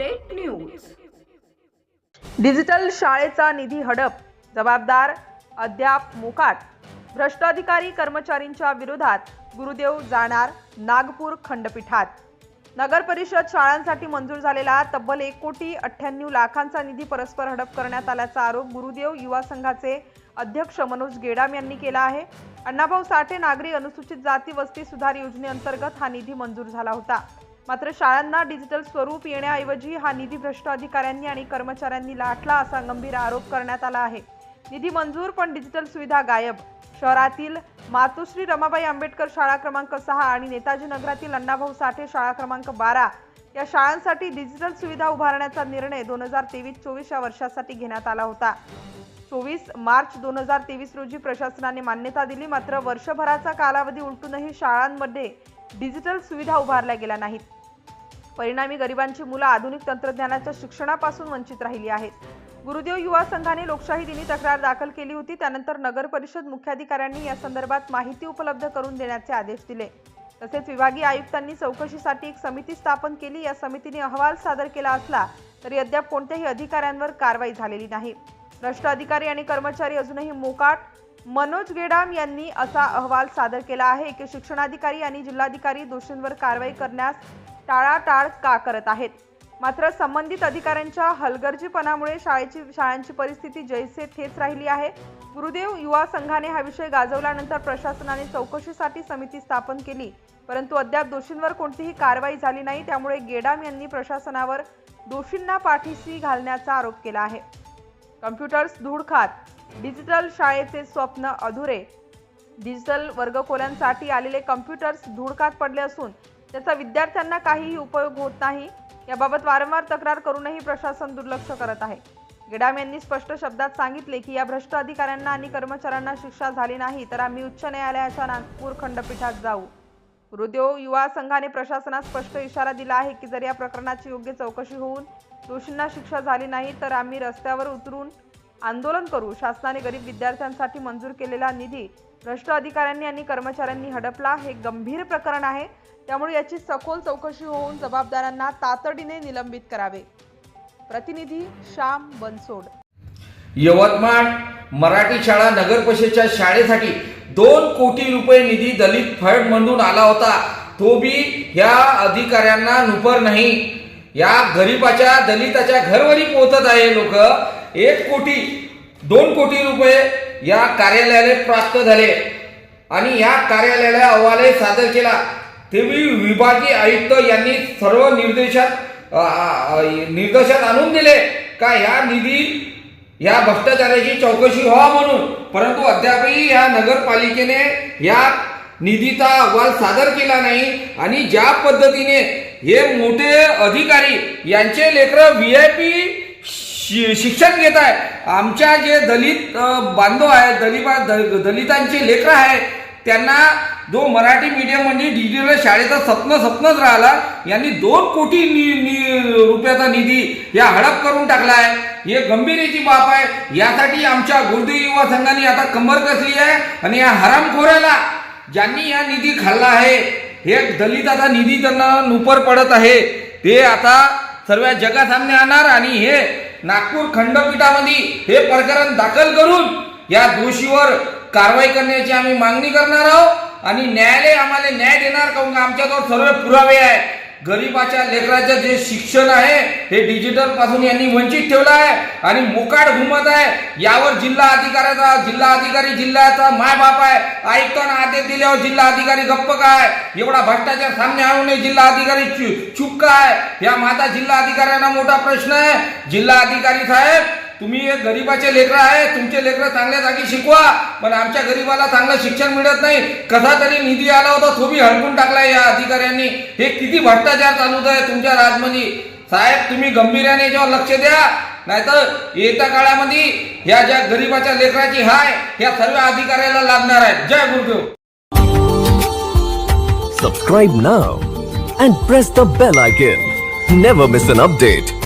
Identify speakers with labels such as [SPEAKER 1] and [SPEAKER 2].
[SPEAKER 1] Update news
[SPEAKER 2] digital शाळेचा निधी हडप जबाबदार अद्याप मोकाट. भ्रष्ट अधिकारी कर्मचारींच्या विरोधात गुरुदेव जाणार नागपूर खंडपीठात. नगर परिषद शाळांसाठी मंजूर झालेला तब्बल एक कोटी अठ्ठ्याण्णव लाखांचा निधी परस्पर हडप करण्यात आल्याचा आरोप गुरुदेव युवा संघाचे अध्यक्ष मनोज गेडाम यांनी केला आहे. अण्णाभाऊ साठे नागरी अनुसूचित जाती वस्ती सुधार योजनेअंतर्गत हा निधी मंजूर झाला होता. मात्र शाळांना डिजिटल स्वरूप येण्याऐवजी हा निधी भ्रष्ट अधिकाऱ्यांनी आणि कर्मचाऱ्यांनी लाटला असा गंभीर आरोप करण्यात आला आहे. निधी मंजूर पण डिजिटल सुविधा गायब. शहरातील मातोश्री रमाबाई आंबेडकर शाळा क्रमांक सहा आणि नेताजी नगरातील अण्णाभाऊ साठे शाळा क्रमांक बारा या शाळांसाठी डिजिटल सुविधा उभारण्याचा निर्णय दोन हजार तेवीस चोवीस या वर्षासाठी घेण्यात आला होता. चोवीस मार्च दोन हजार तेवीस रोजी प्रशासनाने मान्यता दिली मात्र वर्षभराचा कालावधी उलटूनही शाळांमध्ये डिजिटल सुविधा उभारल्या गेल्या नाहीत. परिणामी गरिबांची मुलं आधुनिक तंत्रज्ञानाच्या शिक्षणापासून वंचित राहिली आहेत. गुरुदेव युवा संघाने लोकशाही दिनी तक्रार दाखल केली होती. त्यानंतर नगर परिषद मुख्याधिकाऱ्यांनी या संदर्भात माहिती उपलब्ध करून देण्याचे आदेश दिले. तसेच विभागीय आयुक्तांनी चौकशीसाठी एक समिती स्थापन केली. या समितीने अहवाल सादर केला असला तरी अद्याप कोणत्याही अधिकाऱ्यांवर कारवाई झालेली नाही. भ्रष्ट अधिकारी आणि कर्मचारी अजूनही मोकाट. मनोज गेडाम यांनी असा अहवाल सादर केला आहे. की शिक्षणाधिकारी आणि जिल्हाधिकारी दोषींवर कारवाई करण्यास टाळाटाळ का करत आहेत? मात्र संबंधित अधिकाऱ्यांच्या हलगर्जीपणामुळे शाळेची शाळांची परिस्थिती जैसे थेच राहिली आहे. गुरुदेव युवा संघाने हा विषय गाजवल्यानंतर प्रशासनाने चौकशीसाठी समिती स्थापन केली. परंतु अद्याप दोषींवर कोणतीही कारवाई झाली नाही. त्यामुळे गेडाम यांनी प्रशासनावर दोषींना पाठीशी घालण्याचा आरोप केला आहे. कम्प्युटर्स धूळ खात डिजिटल शाळेचे स्वप्न अधुरे. डिजिटल वर्गखोल्यांसाठी आलेले कम्प्युटर्स धुडकात पडले असून त्याचा विद्यार्थ्यांना काहीही उपयोग होत नाही. याबाबत वारंवार तक्रार करूनही प्रशासन दुर्लक्ष करत आहे. गेडाम यांनी स्पष्ट शब्दात सांगितले की या भ्रष्ट अधिकाऱ्यांना आणि कर्मचाऱ्यांना शिक्षा झाली नाही तर आम्ही उच्च न्यायालयाच्या नागपूर खंडपीठात जाऊ. गुरुदेव युवा संघाने प्रशासनास स्पष्ट इशारा दिला आहे की जर या प्रकरणाची योग्य चौकशी होऊन दोषींना शिक्षा झाली नाही तर आम्ही रस्त्यावर उतरून आंदोलन करू. शासनाने गरीब विद्यार्थ्यांसाठी मंजूर केलेला निधी भ्रष्ट अधिकाऱ्यांनी आणि कर्मचाऱ्यांनी हडपला. हे गंभीर प्रकरण आहे. त्यामुळे याची सखोल चौकशी होऊन जबाबदारांना तातडीने निलंबित करावे. प्रतिनिधी श्याम बनसोड.
[SPEAKER 3] यवतमाळ मराठी शाळा नगर परिषदच्या शाळेसाठी दोन कोटी रुपये निधी दलित फंड म्हणून आला होता. तो बी या अधिकाऱ्यांना नुपर नाही. या गरीबाच्या दलिताच्या घरवरी पोहोचत आहे लोक. एक कोटी दोन कोटी रुपये या कार्यालयाला प्राप्त झाले. आणि या कार्यालयाला अहवाल सादर केला. तेव्हा विभागीय आयुक्त यांनी सर्व निर्देशात निर्देशात आणून दिले का ह्या निधी या भ्रष्टाचाराची चौकशी व्हावा म्हणून. परंतु अद्यापही या नगरपालिकेने या निधीचा अहवाल सादर केला नाही. आणि ज्या पद्धतीने हे मोठे अधिकारी यांचे लेकर व्ही आय पी शि शिक्षण घेत आहे. आमच्या जे दलित बांधव आहेत दलिबा द- दलितांचे लेकर आहेत त्यांना जो मराठी मीडियम म्हणजे डिजिटल शाळेचा स्वप्न स्वप्नच राहिला. यांनी दोन कोटी नि- नि- रुपयाचा निधी या हडप करून टाकला आहे. हे गंभीरेची बाब आहे. यासाठी आमच्या गुरुदेव युवा संघाने आता कंबर कसली आहे आणि या हरामखोऱ्याला ज्यांनी या निधी खाल्ला आहे हे दलिताचा निधी त्यांना नुपर पडत आहे. ते आता सर्व जगासामने आणणार आणि हे नागपूर खंडपीठामध्ये हे प्रकरण दाखल करून या दोषीवर कारवाई करण्याची आम्ही मागणी करणार आहोत. आणि न्यायालय आम्हाला न्याय देणार काऊन का आमच्याजवळ सर्व पुरावे आहे गरीबाच्या लेकराचं जे शिक्षण आहे हे डिजिटलपासून यांनी वंचित ठेवलं आहे आणि मोकाट घुमत आहे. यावर जिल्हा अधिकाऱ्याचा जिल्हा अधिकारी जिल्ह्याचा माय बाप आहे. आयुक्तांना आदेश दिल्यावर जिल्हा अधिकारी गप्प काय? एवढा भ्रष्टाचार सामने आणू नये जिल्हा अधिकारी चुप काय या माझा जिल्हा अधिकाऱ्यांना मोठा प्रश्न आहे. जिल्हा अधिकारी साहेब तुम्ही एक गरीबाचे लेकरं आहे तुमचे लेकरं चांगल्या जागी शिकवा पण आमच्या गरीबाला चांगलं शिक्षण मिळत नाही. कसा तरी निधी आला होता तो बी हडपून टाकलाय या अधिकाऱ्यांनी. हे किती भ्रष्टाचार चालूच आहे तुमच्या राजमध्ये साहेब तुम्ही गंभीर्याने याच्यावर लक्ष द्या. नाहीतर येत्या काळामध्ये ह्या ज्या गरीबाच्या लेकराची हाय ह्या सर्व अधिकाऱ्याला लागणार आहे जय Gurudev.
[SPEAKER 4] Subscribe now and press the bell icon never miss an update